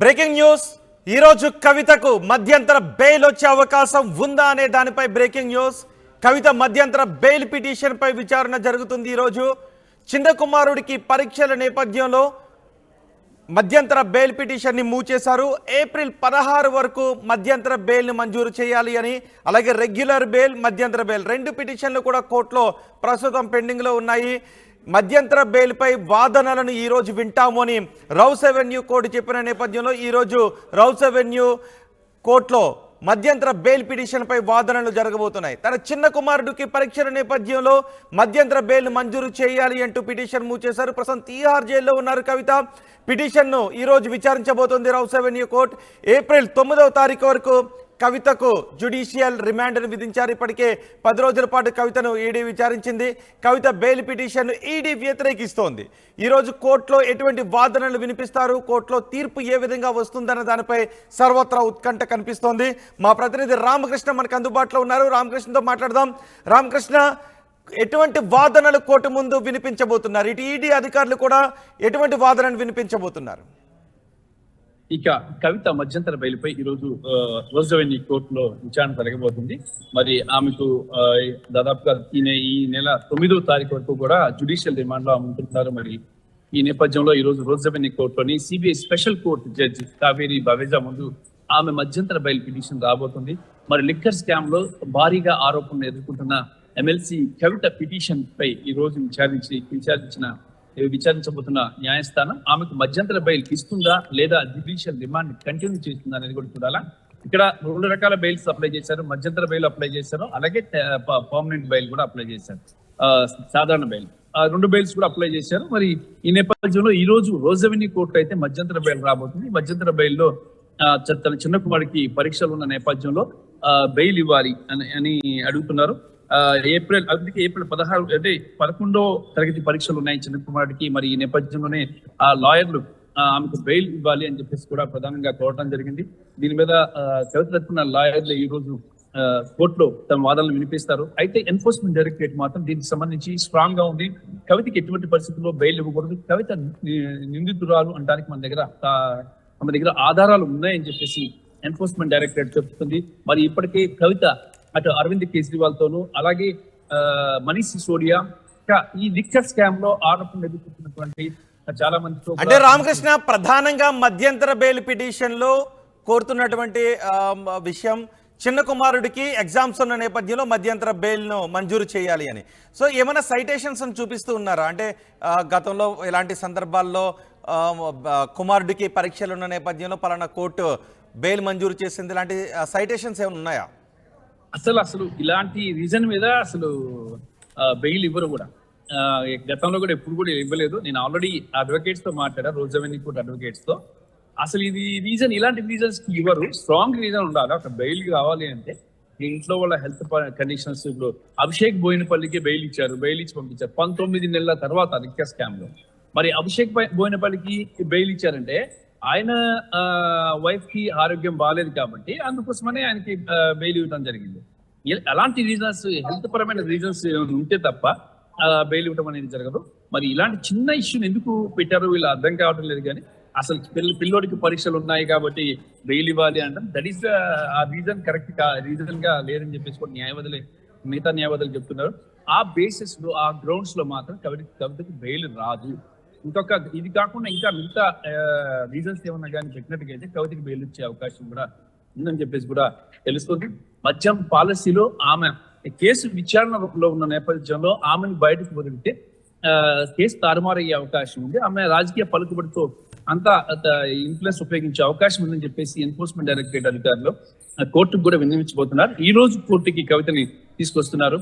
Breaking news. ఈరోజు కవితకు మధ్యంతర బెయిల్ వచ్చే అవకాశం ఉందా అనే దానిపై బ్రేకింగ్ న్యూస్. కవిత మధ్యంతర బెయిల్ పిటిషన్పై విచారణ జరుగుతుంది ఈరోజు. చిన్న కుమారుడికి పరీక్షల నేపథ్యంలో మధ్యంతర బెయిల్ పిటిషన్ని మూవ్ చేశారు ఏప్రిల్ పదహారు వరకు మధ్యంతర బెయిల్ని మంజూరు చేయాలి అని అలాగే రెగ్యులర్ బెయిల్ మధ్యంతర బెయిల్ రెండు పిటిషన్లు కూడా కోర్టులో ప్రస్తుతం పెండింగ్లో ఉన్నాయి. మధ్యంతర బెయిల్పై వాదనలను ఈరోజు వింటాము అని రౌస్ అవెన్యూ కోర్టు చెప్పిన నేపథ్యంలో ఈరోజు రౌస్ అవెన్యూ కోర్టులో మధ్యంతర బెయిల్ పిటిషన్పై వాదనలు జరగబోతున్నాయి. తన చిన్న కుమారుడికి పరీక్షల నేపథ్యంలో మధ్యంతర బెయిల్ మంజూరు చేయాలి అంటూ పిటిషన్ మూవ్ చేశారు ప్రస్తుతం తీహార్ జైల్లో ఉన్నారు కవిత. పిటిషన్ను ఈరోజు విచారించబోతోంది రౌస్ అవెన్యూ కోర్టు. ఏప్రిల్ తొమ్మిదవ తారీఖు వరకు కవితకు జ్యుడిషియల్ రిమాండ్ను విధించారు. ఇప్పటికే పది రోజుల పాటు కవితను ఈడీ విచారించింది. కవిత బెయిల్ పిటిషన్ను ఈడీ వ్యతిరేకిస్తోంది. ఈరోజు కోర్టులో ఎటువంటి వాదనలు వినిపిస్తారు? కోర్టులో తీర్పు ఏ విధంగా వస్తుందన్న దానిపై సర్వత్రా ఉత్కంఠ కనిపిస్తోంది. మా ప్రతినిధి రామకృష్ణ మనకు అందుబాటులో ఉన్నారు. రామకృష్ణతో మాట్లాడదాం. రామకృష్ణ ఎటువంటి వాదనలు కోర్టు ముందు వినిపించబోతున్నారు? ఇటు ఈడీ అధికారులు కూడా ఎటువంటి వాదనలు వినిపించబోతున్నారు? ఇక కవిత మధ్యంతర బయలుపై ఈరోజు రోజవెన్ని కోర్టులో విచారణ జరగబోతుంది. మరి ఆమెకు దాదాపుగా ఈ నె- ఈ నెల తొమ్మిదో తారీఖు వరకు కూడా జుడిషియల్ రిమాండ్లో ఆమె ఉంటున్నారు. మరి ఈ నేపథ్యంలో ఈ రోజు రోజవెన్ని కోర్టులోని CBI special court judge Kaveri Baweja ముందు ఆమె మధ్యంతర బయలు పిటిషన్ రాబోతుంది. మరి లిక్కర్ స్కామ్లో భారీగా ఆరోపణలు ఎదుర్కొంటున్న ఎమ్మెల్సీ కవిత పిటిషన్ పై ఈ రోజు విచారించి విచారించిన విచారించబోతున్న న్యాయస్థానం ఆమెకు మధ్యంతర బెయిల్ ఇస్తుందా లేదా జ్యుడిషియల్ రిమాండ్ కంటిన్యూ చేస్తుందా అనేది కూడా చూడాలా. ఇక్కడ రెండు రకాల బెయిల్స్ అప్లై చేశారు. మధ్యంతర బెయిల్ అప్లై చేశారు. అలాగే పర్మనెంట్ బెయిల్ కూడా అప్లై చేశారు. ఆ, సాధారణ బెయిల్. ఆ రెండు బెయిల్స్ కూడా అప్లై చేశారు. మరి ఈ నేపథ్యంలో ఈ రోజు రోజవెన్ని కోర్టు అయితే మధ్యంతర బెయిల్ రాబోతుంది. మధ్యంతర బెయిల్లో తన చిన్న కుమారుడికి పరీక్షలు ఉన్న నేపథ్యంలో ఆ, బెయిల్ ఇవ్వాలి అని అని అడుగుతున్నారు. ఏప్రిల్ అందుకే ఏప్రిల్ పదహారు అంటే పదకొండో తరగతి పరీక్షలు ఉన్నాయి చిన్న కుమారుడికి. మరి ఈ నేపథ్యంలోనే ఆ లాయర్లు ఆమెకు బెయిల్ ఇవ్వాలి అని చెప్పేసి కూడా ప్రధానంగా కోరటం జరిగింది. దీని మీద ఆ, కవిత తరపున లాయర్లు ఈ రోజు ఆ, కోర్టులో తమ వాదనలు వినిపిస్తారు. అయితే ఎన్ఫోర్స్మెంట్ డైరెక్టరేట్ మాత్రం దీనికి సంబంధించి స్ట్రాంగ్గా ఉంది. కవితకి ఎటువంటి పరిస్థితుల్లో బెయిల్ ఇవ్వకూడదు. కవిత నిందితురాలు అంటానికి మన దగ్గర మన దగ్గర ఆధారాలు ఉన్నాయని చెప్పేసి ఎన్ఫోర్స్మెంట్ డైరెక్టరేట్ చెప్తుంది. మరి ఇప్పటికే కవిత అటు అరవింద్ కేజ్రీవాల్ తోను అలాగే మనీష్ సిసోడియా ఇంకా ఈ లిక్కర్ స్కామ్లో ఆరోపణలు ఎదుర్కొంటున్నటువంటి చాలా మందితో అంటే రామకృష్ణ ప్రధానంగా మధ్యంతర బెయిల్ పిటిషన్లో కోరుతున్నటువంటి విషయం చిన్న కుమారుడికి ఎగ్జామ్స్ ఉన్న నేపథ్యంలో మధ్యంతర బెయిల్ను మంజూరు చేయాలి అని. సో ఏమైనా సైటేషన్స్ చూపిస్తూ ఉన్నారా? అంటే గతంలో ఇలాంటి సందర్భాల్లో కుమారుడికి పరీక్షలు ఉన్న నేపథ్యంలో పలానా కోర్టు బెయిల్ మంజూరు చేసింది ఇలాంటి సైటేషన్స్ ఏమైనా ఉన్నాయా? అసలు అసలు ఇలాంటి రీజన్ మీద అసలు బెయిల్ ఇవ్వరు కూడా. గతంలో కూడా ఎప్పుడు కూడా ఇవ్వలేదు. నేను ఆల్రెడీ అడ్వకేట్స్తో మాట్లాడా రోజవెన్ని కోర్ట్ అడ్వకేట్స్తో. అసలు ఇది రీజన్ ఇలాంటి రీజన్స్ ఇవ్వరు. స్ట్రాంగ్ రీజన్ ఉండాలి. ఒక బెయిల్ కావాలి అంటే ఇంట్లో వాళ్ళ హెల్త్ కండిషన్స్ ఇప్పుడు అభిషేక్ బోయినపల్లికి బెయిల్ ఇచ్చారు. బెయిల్ ఇచ్చి పంపించారు. పంతొమ్మిది నెలల తర్వాత లిక్క స్కామ్లో. మరి అభిషేక్ బోయినపల్లికి బెయిల్ ఇచ్చారంటే ఆయన వైఫ్కి ఆరోగ్యం బాగాలేదు కాబట్టి అందుకోసమనే ఆయనకి బెయిల్ ఇవ్వడం జరిగింది. అలాంటి రీజన్స్ హెల్త్ పరమైన రీజన్స్ ఉంటే తప్ప బెయిల్ ఇవ్వడం అనేది జరగదు. మరి ఇలాంటి చిన్న ఇష్యూని ఎందుకు పెట్టారో వీళ్ళు అర్థం కావడం లేదు కానీ అసలు పిల్ల పిల్లోడికి పరీక్షలు ఉన్నాయి కాబట్టి బెయిల్ ఇవ్వాలి అంటే that is a reason correct రీజన్గా లేదని చెప్పేసి కూడా న్యాయవాదులే మిగతా న్యాయవాదులు చెప్తున్నారు. ఆ బేసిస్లో ఆ గ్రౌండ్స్లో మాత్రం కవిత కవితకు బెయిల్ రాదు. ఇంకొక ఇది కాకుండా ఇంకా మిగతా రీజన్స్ ఏమన్నా కానీ పెట్టినట్టుగా అయితే కవితకి బెయిల్ ఇచ్చే అవకాశం కూడా ఉందని చెప్పేసి కూడా తెలుస్తుంది. మద్యం పాలసీలో ఆమె కేసు విచారణలో ఉన్న నేపథ్యంలో ఆమెను బయటకు వదిలితే ఆ, కేసు తారుమారయ్యే అవకాశం ఉంది. ఆమె రాజకీయ పలుకుబడితో అంతా ఇన్ఫ్లుయెన్స్ ఉపయోగించే అవకాశం ఉందని చెప్పేసి ఎన్ఫోర్స్మెంట్ డైరెక్టరేట్ అధికారులు కోర్టుకు కూడా విన్నవించబోతున్నారు. ఈ రోజు కోర్టుకి కవితని తీసుకొస్తున్నారు.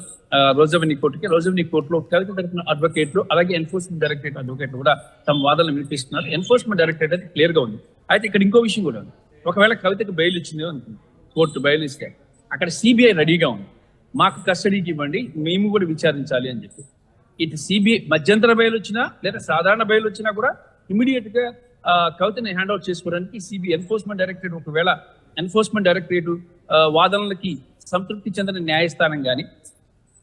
రోజవని కోర్టుకి. రోజవని కోర్టులో కవిత తరఫున అడ్వకేట్లు అలాగే ఎన్ఫోర్స్మెంట్ డైరెక్టరేట్ అడ్వకేట్లు కూడా తమ వాదనలు వినిపిస్తున్నారు. ఎన్ఫోర్స్మెంట్ డైరెక్టరేట్ అయితే క్లియర్గా ఉంది. అయితే ఇక్కడ ఇంకో విషయం కూడా ఉంది. ఒకవేళ కవితకు బెయిల్ ఇచ్చింది అనుకుంది కోర్టు బెయిల్ ఇస్తే అక్కడ సిబిఐ రెడీగా ఉంది. మాకు కస్టడీకి ఇవ్వండి మేము కూడా విచారించాలి అని చెప్పి. ఇటు సిబిఐ మధ్యంతర బెయిల్ వచ్చినా లేదా సాధారణ బెయిల్ వచ్చినా కూడా ఇమీడియట్గా కవితని హ్యాండ్ అవుట్ చేసుకోవడానికి సిబిఐ ఎన్ఫోర్స్మెంట్ డైరెక్టరేట్ ఒకవేళ ఎన్ఫోర్స్మెంట్ డైరెక్టరేట్ వాదనలకి సంతృప్తి చెందిన న్యాయస్థానం కానీ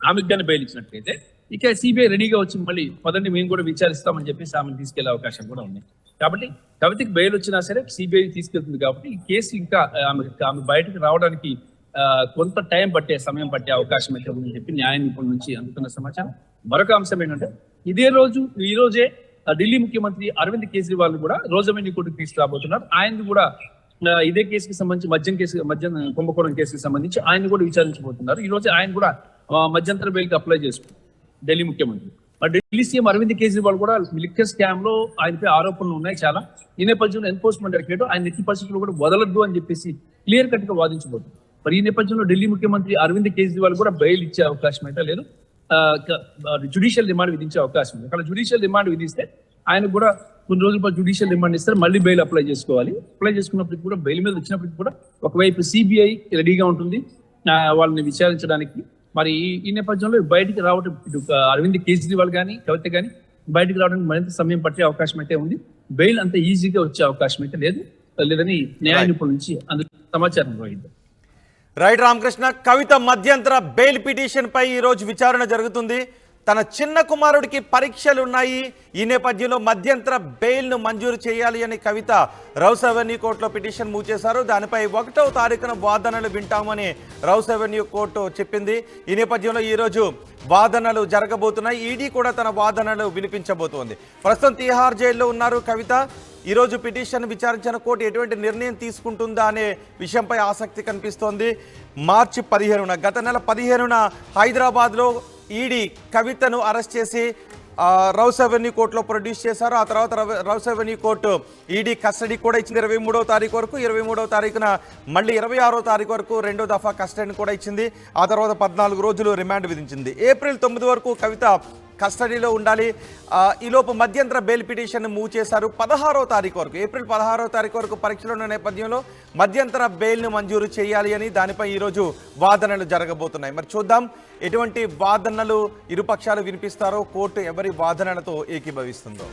ఆమెకు కానీ బెయిల్ ఇచ్చినట్లయితే ఇక సిబిఐ రెడీగా వచ్చి మళ్ళీ పదండి మేము కూడా విచారిస్తామని చెప్పేసి ఆమెను తీసుకెళ్ళే అవకాశం కూడా ఉంది. కాబట్టి కవితకి బెయిల్ వచ్చినా సరే సిబిఐ తీసుకెళ్తుంది కాబట్టి ఈ కేసు ఇంకా ఆమె ఆమె బయటకు రావడానికి ఆ, కొంత టైం పట్టే సమయం పట్టే అవకాశం అయితే ఉందని చెప్పి న్యాయ నిపుణుల నుంచి అందుతున్న సమాచారం. మరొక అంశం ఏంటంటే ఇదే రోజు ఈ రోజే ఢిల్లీ ముఖ్యమంత్రి అరవింద్ కేజ్రీవాల్ కూడా రోజమేని కోర్టుకు తీసుకురాబోతున్నారు. ఆయన కూడా ఇదే కేసుకి సంబంధించి మద్యం కేసు మద్యం కుంభకోణం కేసుకి సంబంధించి ఆయన కూడా విచారించబోతున్నారు. ఈ రోజు ఆయన కూడా మధ్యంతర బెయిల్కి అప్లై చేసుకున్నారు ఢిల్లీ ముఖ్యమంత్రి. మరి ఢిల్లీ సీఎం అరవింద్ కేజ్రీవాల్ కూడా లిక్కర్ స్కామ్లో ఆయనపై ఆరోపణలు ఉన్నాయి చాలా. ఈ నేపథ్యంలో ఎన్ఫోర్స్మెంట్ డైరెక్టరేట్ ఆయన ఎట్టి పరిస్థితుల్లో కూడా వదలద్దు అని చెప్పేసి క్లియర్ కట్గా వాదించబోతుంది మరి ఈ నేపథ్యంలో ఢిల్లీ ముఖ్యమంత్రి అరవింద్ కేజ్రీవాల్ కూడా బెయిల్ ఇచ్చే అవకాశం అయితే లేదు. జుడిషియల్ రిమాండ్ విధించే అవకాశం ఉంది. అక్కడ జుడిషియల్ రిమాండ్ విధిస్తే ఆయన కూడా కొన్ని రోజుల పాటు జుడిషియల్ రిమాండ్ ఇస్తారు. మళ్ళీ బెయిల్ అప్లై చేసుకోవాలి. అప్లై చేసుకున్నప్పటికి కూడా బెయిల్ మీద వచ్చినప్పటికి కూడా ఒకవైపు సిబిఐ రెడీగా ఉంటుంది. వాళ్ళని విచారించడానికి. మరి ఈ- నేపథ్యంలో బయటికి రావడం ఇటు అరవింద్ కేజ్రీవాల్ కానీ కవిత కానీ బయటికి రావడానికి మరింత సమయం పట్టే అవకాశం అయితే ఉంది. బెయిల్ అంత ఈజీగా వచ్చే అవకాశం అయితే లేదు. లేదని న్యాయ నిపుణుల నుంచి అందుకు సమాచారం పోయింది రైట్ రామకృష్ణ కవిత మధ్యంతర బెయిల్ పిటిషన్ పై ఈ రోజు విచారణ జరుగుతుంది. తన చిన్న కుమారుడికి పరీక్షలు ఉన్నాయి ఈ నేపథ్యంలో మధ్యంతర బెయిల్ను మంజూరు చేయాలి అని కవిత రౌస్ అవెన్యూ కోర్టులో పిటిషన్ మూవ్ చేశారు. దానిపై ఒకటవ తారీఖున వాదనలు వింటామని రౌస్ అవెన్యూ కోర్టు చెప్పింది. ఈ నేపథ్యంలో ఈరోజు వాదనలు జరగబోతున్నాయి. ఈడీ కూడా తన వాదనలు వినిపించబోతోంది. ప్రస్తుతం తీహార్ జైల్లో ఉన్నారు కవిత. ఈరోజు పిటిషన్ విచారించిన కోర్టు ఎటువంటి నిర్ణయం తీసుకుంటుందా అనే విషయంపై ఆసక్తి కనిపిస్తోంది. మార్చి పదిహేనున గత నెల పదిహేనున హైదరాబాద్లో ఈడీ కవితను అరెస్ట్ చేసి రౌస్ అవెన్యూ కోర్టులో ప్రొడ్యూస్ చేశారు. ఆ తర్వాత Rouse avenue court ED custody కూడా ఇచ్చింది. ఇరవై మూడవ తారీఖు వరకు ఇరవై మూడవ తారీఖున మళ్ళీ ఇరవై ఆరో తారీఖు వరకు రెండో దఫా కస్టడీని కూడా ఇచ్చింది. ఆ తర్వాత పద్నాలుగు రోజులు రిమాండ్ విధించింది. ఏప్రిల్ తొమ్మిది వరకు కవిత కస్టడీలో ఉండాలి. ఈలోపు మధ్యంతర బెయిల్ పిటిషన్ మూవ్ చేశారు. పదహారో తారీఖు వరకు ఏప్రిల్ పదహారో తారీఖు వరకు పరీక్షలు ఉన్న నేపథ్యంలో మధ్యంతర బెయిల్ను మంజూరు చేయాలి అని దానిపై ఈరోజు వాదనలు జరగబోతున్నాయి. మరి చూద్దాం ఎటువంటి వాదనలు ఇరుపక్షాలు వినిపిస్తారో కోర్టు ఎవరి వాదనలతో ఏకీభవిస్తుందో.